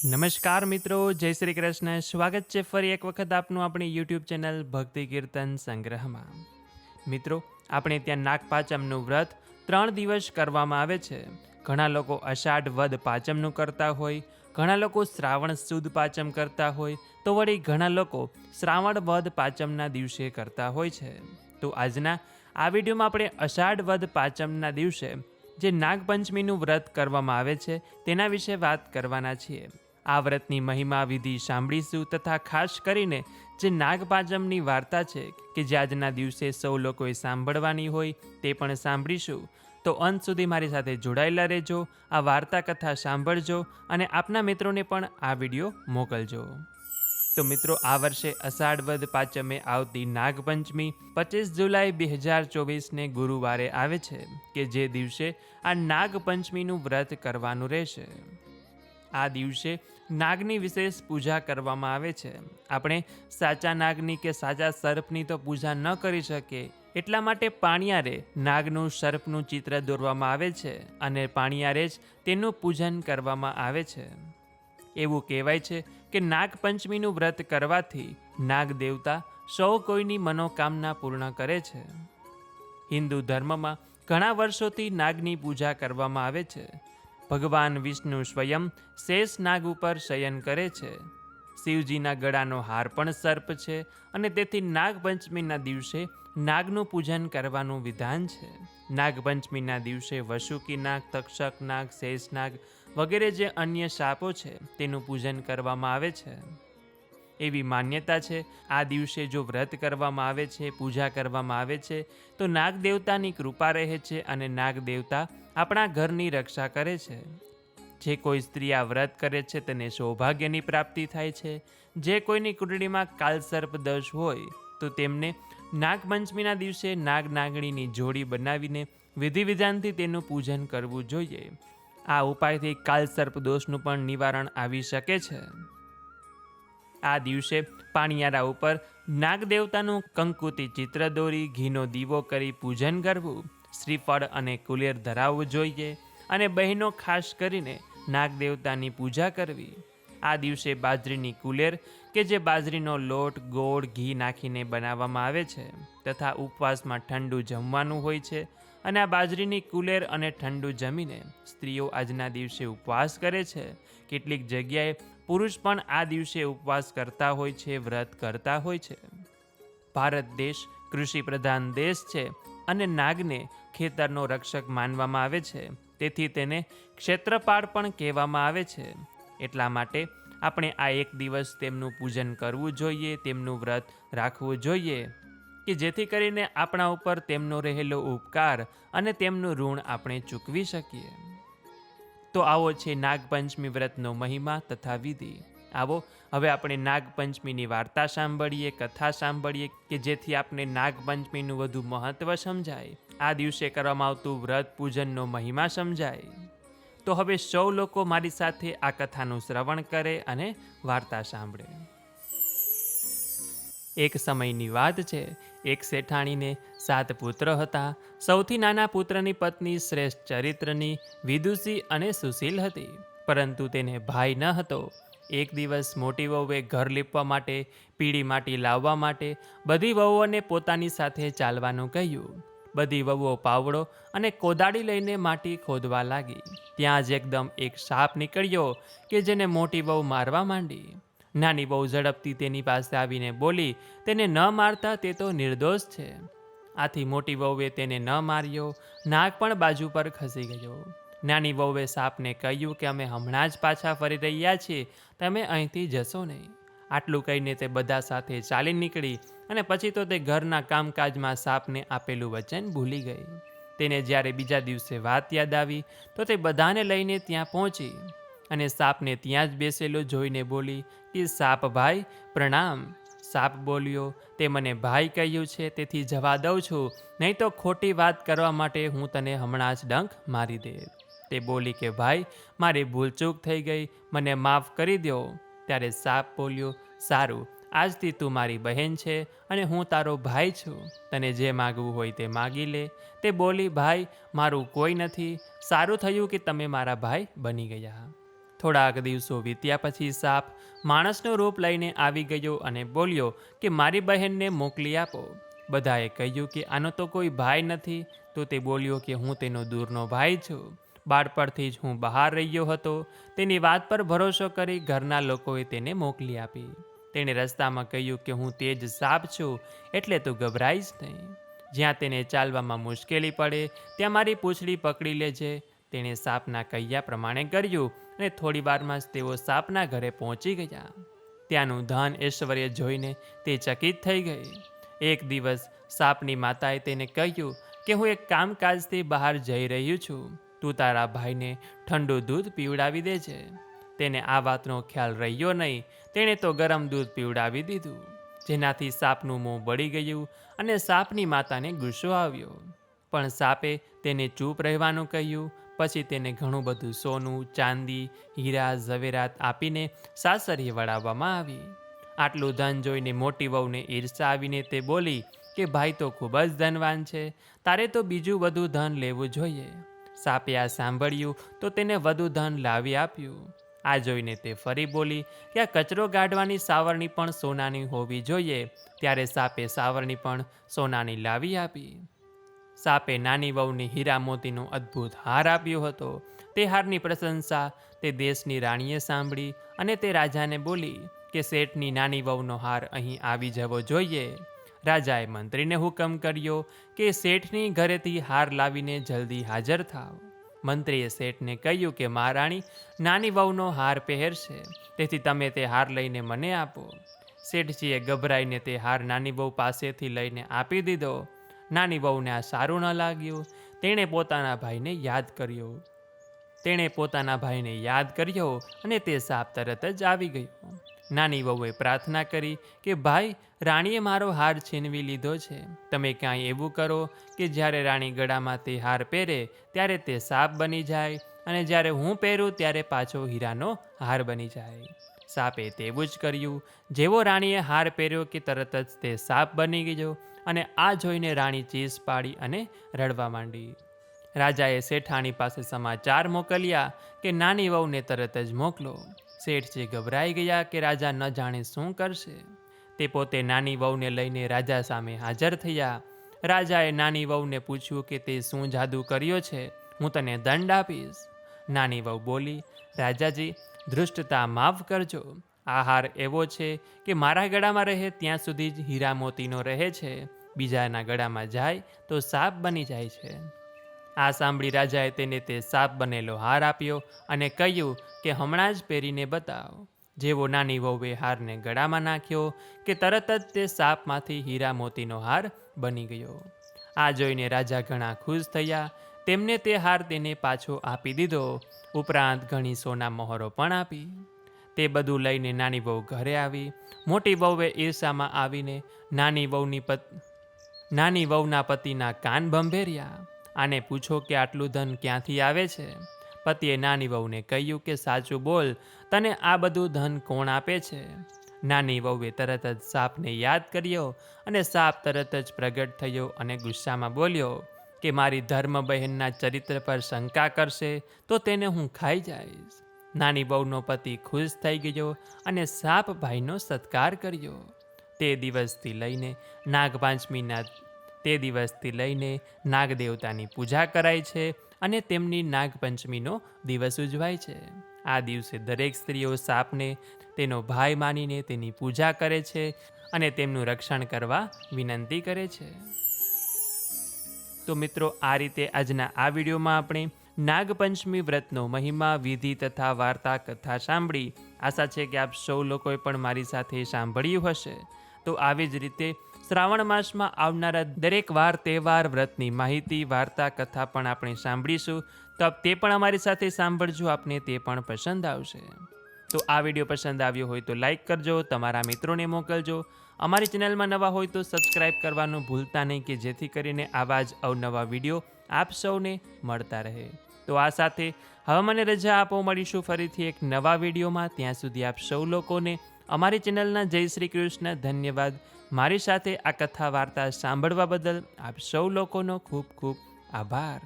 નમસ્કાર મિત્રો, જય શ્રી કૃષ્ણ. સ્વાગત છે ફરી એક વખત આપનું આપણી યુટ્યુબ ચેનલ ભક્તિ કીર્તન સંગ્રહમાં. મિત્રો, આપણે ત્યાં નાગપાચમનું વ્રત ત્રણ દિવસ કરવામાં આવે છે. ઘણા લોકો અષાઢ વદ પાચમનું કરતા હોય, ઘણા લોકો શ્રાવણ સુદ પાચમ કરતા હોય, તો વળી ઘણા લોકો શ્રાવણ વદ પાચમના દિવસે કરતા હોય છે. તો આજના આ વિડીયોમાં આપણે અષાઢ વદ પાચમના દિવસે જે નાગપંચમીનું વ્રત કરવામાં આવે છે, તેના વિશે વાત કરવાના છીએ. આ વ્રતની મહિમા વિધિ સાંભળીશું તથા ખાસ કરીને જે નાગપાંચમની વાર્તા છે કે જે આજના દિવસે સૌ લોકોએ સાંભળવાની હોય તે પણ સાંભળીશું. તો અંત સુધી મારી સાથે જોડાયેલા રહેજો, આ વાર્તા કથા સાંભળજો અને આપના મિત્રોને પણ આ વીડિયો મોકલજો. તો મિત્રો, આ વર્ષે અષાઢ વદ પાંચમે આવતી નાગપંચમી પચીસ જુલાઈ બે હજાર ચોવીસને ગુરુવારે આવે છે કે જે દિવસે આ નાગપંચમીનું વ્રત કરવાનું રહેશે. આ દિવસે નાગની વિશેષ પૂજા કરવામાં આવે છે. આપણે સાચા નાગની કે સાચા સર્પની તો પૂજા ન કરી શકીએ. એટલા માટે પાણિયારે નાગનું સર્પનું ચિત્ર દોરવામાં આવે છે અને પાણિયારે જ તેનું પૂજન કરવામાં આવે છે. એવું કહેવાય છે કે નાગપંચમીનું વ્રત કરવાથી નાગ દેવતા સૌ કોઈની મનોકામના પૂર્ણ કરે છે. હિન્દુ ધર્મમાં ઘણા વર્ષોથી નાગની પૂજા કરવામાં આવે છે. ભગવાન વિષ્ણુ સ્વયં શેષ નાગ ઉપર શયન કરે છે. શિવજીના ગળાનો હાર પણ સર્પ છે અને તેથી નાગપંચમીના દિવસે નાગનું પૂજન કરવાનું વિધાન છે. નાગપંચમીના દિવસે વસુકી નાગ, તક્ષક નાગ, શેષ નાગ વગેરે જે અન્ય સાપો છે તેનું પૂજન કરવામાં આવે છે. એવી માન્યતા છે, આ દિવસે જો વ્રત કરવામાં આવે છે, પૂજા કરવામાં આવે છે, તો નાગ દેવતાની કૃપા રહે છે અને નાગ દેવતા આપણા ઘરની રક્ષા કરે છે. જે કોઈ સ્ત્રી આ વ્રત કરે છે, તેને સૌભાગ્યની પ્રાપ્તિ થાય છે. જે કોઈની કુંડળીમાં કાલસર્પ દશ હોય, તો તેમને નાગપંચમીના દિવસે નાગ નાગણીની જોડી બનાવીને વિધિ વિધાનથી તેનું પૂજન કરવું જોઈએ. આ ઉપાયથી કાલસર્પ દોષનું પણ નિવારણ આવી શકે છે. આ દિવસે પાણિયારા ઉપર નાગદેવતાનું કંકુતી ચિત્ર દોરી, ઘીનો દીવો કરી પૂજન કરવું. શ્રીફળ અને કુલેર ધરાવવું જોઈએ અને બહેનો ખાસ કરીને નાગદેવતાની પૂજા કરવી. આ દિવસે બાજરીની કુલેર કે જે બાજરીનો લોટ, ગોળ, ઘી નાખીને બનાવવામાં આવે છે તથા ઉપવાસમાં ઠંડુ જમવાનું હોય છે અને આ બાજરીની કુલેર અને ઠંડુ જમીને સ્ત્રીઓ આજના દિવસે ઉપવાસ કરે છે. કેટલીક જગ્યાએ પુરુષ પણ આ દિવસે ઉપવાસ કરતા હોય છે, વ્રત કરતા હોય છે. ભારત દેશ કૃષિ પ્રધાન દેશ છે અને નાગને ખેતરનો રક્ષક માનવામાં આવે છે. તેથી તેને ક્ષેત્રપાળ પણ કહેવામાં આવે છે. એટલા માટે આપણે આ એક દિવસ તેમનું પૂજન કરવું જોઈએ, તેમનું વ્રત રાખવું જોઈએ, કે જેથી કરીને આપણા ઉપર તેમનો રહેલો ઉપકાર અને તેમનું ઋણ આપણે ચૂકવી શકીએ. તો આવો છે નાગપંચમી વ્રતનો મહિમા તથા વિધિ. આવો, હવે આપણે નાગપંચમીની વાર્તા સાંભળીએ, કથા સાંભળીએ, કે જેથી આપણે નાગપંચમીનું વધુ મહત્ત્વ સમજાય. આ દિવસે કરવામાં આવતું વ્રત પૂજનનો મહિમા સમજાય. તો હવે સૌ લોકો મારી સાથે આ કથાનું શ્રવણ કરે અને વાર્તા સાંભળે. એક સમયની વાત છે. એક શેઠાણીને સાત પુત્ર હતા. સૌથી નાના પુત્રની પત્ની શ્રેષ્ઠ ચરિત્રની, વિદુષી અને સુશીલ હતી. પરંતુ તેને ભાઈ ન હતો. એક દિવસ મોટી વહુએ ઘર લીપવા માટે, પીળી માટી લાવવા માટે બધી વહુઓને પોતાની સાથે ચાલવાનું કહ્યું. બધી વહુઓ પાવડો અને કોદાળી લઈને માટી ખોદવા લાગી. ત્યાં જ એકદમ એક સાપ નીકળ્યો કે જેને મોટી વહુ મારવા માંડી. નાની બહુ ઝડપથી તેની પાસે આવીને બોલી, તેને ન મારતા તે તો નિર્દોષ છે. આથી મોટી વહુએ તેને ન માર્યો. નાક પણ બાજુ પર ખસી ગયો. નાની વહુએ સાપને કહ્યું કે અમે હમણાં જ પાછા ફરી રહ્યા છીએ, તમે અહીંથી જશો નહીં. આટલું કહીને તે બધા સાથે ચાલી નીકળી અને પછી તો તે ઘરના કામકાજમાં સાપને આપેલું વચન ભૂલી ગઈ. તેને જ્યારે બીજા દિવસે વાત યાદ આવી, તો તે બધાને લઈને ત્યાં પહોંચી અને સાપને ત્યાં જ બેસેલો જોઈને બોલી, કે સાપ ભાઈ, પ્રણામ. સાપ બોલ્યો, તે મને ભાઈ કહ્યું છે, તેથી જવા દઉં છું. નહીં તો ખોટી વાત કરવા માટે હું તને હમણાં જ ડંખ મારી દે. તે બોલી કે, ભાઈ, મારી ભૂલચૂક થઈ ગઈ. મને માફ કરી દો ત્યારે સાપ બોલ્યો, સારું, આજથી તું મારી બહેન છે અને હું તારો ભાઈ છું. તને જે માગવું હોય તે માગી લે. તે બોલી, ભાઈ, મારું કોઈ નથી. સારું થયું કે તમે મારા ભાઈ બની ગયા. થોડાક દિવસો વીત્યા પછી સાપ માણસનું રૂપ લઈને આવી ગયો અને બોલ્યો કે, મારી બહેનને મોકલી આપો. બધાએ કહ્યું કે, આનો તો કોઈ ભાઈ નથી. તો તે બોલ્યો કે, હું તેનો દૂરનો ભાઈ છું. બાળપણથી જ હું બહાર રહ્યો હતો. તેની વાત પર ભરોસો કરી ઘરના લોકોએ તેને મોકલી આપી. તેણે રસ્તામાં કહ્યું કે હું તે જ સાપ છું, એટલે તું ગભરાઈશ નહીં. જ્યાં તેને ચાલવામાં મુશ્કેલી પડે, ત્યાં મારી પૂંછડી પકડી લેજે. તેણે સાપના કહ્યા પ્રમાણે કર્યું અને થોડી વારમાં જ તેઓ સાપના ઘરે પહોંચી ગયા. ત્યાંનું ધન ઐશ્વર્ય જોઈને તે ચકિત થઈ ગઈ. એક દિવસ સાપની માતાએ તેને કહ્યું કે હું એક કામકાજથી બહાર જઈ રહ્યું છું. તું તારા ભાઈને ઠંડુ દૂધ પીવડાવી દેજે. તેને આ વાતનો ખ્યાલ રહ્યો નહીં, તેણે તો ગરમ દૂધ પીવડાવી દીધું, જેનાથી સાપનું મોં બળી ગયું અને સાપની માતાને ગુસ્સો આવ્યો. પણ સાપે તેને ચૂપ રહેવાનું કહ્યું, પછી તેને ઘણું બધું સોનું, ચાંદી, હીરા, ઝવેરાત આપીને સાસરીએ વળાવવામાં આવી. આટલું ધન જોઈને મોટી વહુને ઈર્ષા આવીને તે બોલી કે, ભાઈ તો ખૂબ જ ધનવાન છે, તારે તો બીજું બધું ધન લેવું જોઈએ. સાપે આ સાંભળ્યું તો તેને વધુ ધન લાવી આપ્યું. આ જોઈને તે ફરી બોલી, કે આ કચરો ગાઢવાની સાવરણી પણ સોનાની હોવી જોઈએ. ત્યારે સાપે સાવરણી પણ સોનાની લાવી આપી. સાપે નાની વહુને હીરા મોતીનો અદ્ભુત હાર આપ્યો હતો. તે હારની પ્રશંસા તે દેશની રાણીએ સાંભળી અને તે રાજાને બોલી, કે શેઠની નાની વહુનો હાર અહીં આવી જવો જોઈએ. રાજાએ મંત્રીને હુકમ કર્યો કે શેઠની ઘરેથી હાર લાવીને જલ્દી હાજર થાવ. મંત્રીએ શેઠને કહ્યું કે, મહારાણી, નાની વહુનો હાર પહેરશે, તેથી તમે તે હાર લઈને મને આપો. શેઠજીએ ગભરાઈને તે હાર નાની વહુ પાસેથી લઈને આપી દીધો. નાની વહુને આ સારું ન લાગ્યું. તેણે પોતાના ભાઈને યાદ કર્યો. તેણે પોતાના ભાઈને યાદ કર્યો અને તે સાપ તરત જ આવી ગયો. નાની વહુએ પ્રાર્થના કરી કે, ભાઈ, રાણીએ મારો હાર છીનવી લીધો છે. તમે કાંઈ એવું કરો કે જ્યારે રાણી ગળામાં તે હાર પહેરે, ત્યારે તે સાપ બની જાય અને જ્યારે હું પહેરું, ત્યારે પાછો હીરાનો હાર બની જાય. સાપે તેવું જ કર્યું. જેવો રાણીએ હાર પહેર્યો કે તરત જ તે સાપ બની ગયો અને આ જોઈને રાણી ચીસ પાડી અને રડવા માંડી. રાજાએ શેઠાણી પાસે સમાચાર મોકલ્યા કે, નાની વહુને તરત જ મોકલો. શેઠજી ગભરાઈ ગયા કે રાજા ન જાણે શું કરશે. તે પોતે નાની વહુને લઈને રાજા સામે હાજર થયા. રાજાએ નાની વહુને પૂછ્યું કે તે શું જાદુ કર્યો છે? હું તને દંડ આપીશ. નાની વહુ બોલી, રાજાજી, ધૃષ્ટતા માફ કરજો. આ હાર એવો છે કે મારા ગળામાં રહે ત્યાં સુધી જ હીરા મોતીનો રહે છે. બીજાના ગળામાં જાય તો સાપ બની જાય છે. આ સાંભળી રાજાએ તેને તે સાપ બનેલો હાર આપ્યો અને કહ્યું કે હમણાં જ પહેરીને બતાવ. જેવો નાની વહુએ હારને ગળામાં નાખ્યો કે તરત જ તે સાપમાંથી હીરા મોતીનો હાર બની ગયો. આ જોઈને રાજા ઘણા ખુશ થયા. તેમને તે હાર તેને પાછો આપી દીધો. ઉપરાંત ઘણી સોના મહોરો પણ આપી. તે બધું લઈને નાની વહુ ઘરે આવી. મોટી વહુએ ઈર્ષામાં આવીને નાની વહુની પત, નાની વહુના પતિના કાન ભંભેર્યા. આને પૂછો કે આટલું ધન ક્યાંથી આવે છે? પતિએ નાની વહુને કહ્યું કે, સાચું બોલ, તને આ બધું ધન કોણ આપે છે? નાની વહુએ તરત જ સાપને યાદ કર્યો અને સાપ તરત જ પ્રગટ થયો અને ગુસ્સામાં બોલ્યો કે, મારી ધર્મ બહેનના ચરિત્ર પર શંકા કરશે તો તેને હું ખાઈ જઈશ. નાની બહુનો પતિ ખુશ થઈ ગયો અને સાપ ભાઈનો સત્કાર કર્યો. તે દિવસથી લઈને નાગપાંચમીના તે દિવસથી લઈને નાગદેવતાની પૂજા કરાય છે અને તેમની નાગપંચમીનો દિવસ ઉજવાય છે. આ દિવસે દરેક સ્ત્રીઓ સાપને તેનો ભાઈ માનીને તેની પૂજા કરે છે અને તેમનું રક્ષણ કરવા વિનંતી કરે છે. તો મિત્રો, આ રીતે આજના આ વિડીયોમાં આપણે નાગપંચમી વ્રતનો મહિમા, વિધિ તથા વાર્તા કથા સાંભળી. આશા છે કે આપ સૌ લોકોએ પણ મારી સાથે સાંભળ્યું હશે. તો આવી જ રીતે શ્રાવણ માસમાં આવનારા દરેક વાર, તહેવાર, વ્રતની માહિતી, વાર્તા, કથા પણ આપણે સાંભળીશું. તો આપ તે પણ અમારી સાથે સાંભળજો, આપને તે પણ પસંદ આવશે. તો આ વીડિયો પસંદ આવ્યો હોય તો લાઇક કરજો, તમારા મિત્રોને મોકલજો. અમારી ચેનલમાં નવા હોય તો સબસ્ક્રાઇબ કરવાનું ભૂલતા નહીં કે જેથી કરીને આવા જ અવનવા વીડિયો આપ સૌને મળતા રહે. તો આ સાથે હવે મને રજા આપો, મળીશું ફરીથી એક નવા વિડીયોમાં. ત્યાં સુધી આપ સૌ લોકોને અમારી ચેનલના જય શ્રી કૃષ્ણ ધન્યવાદ. મારી સાથે આ કથા વાર્તા સાંભળવા બદલ આપ સૌ લોકોનો ખૂબ ખૂબ આભાર.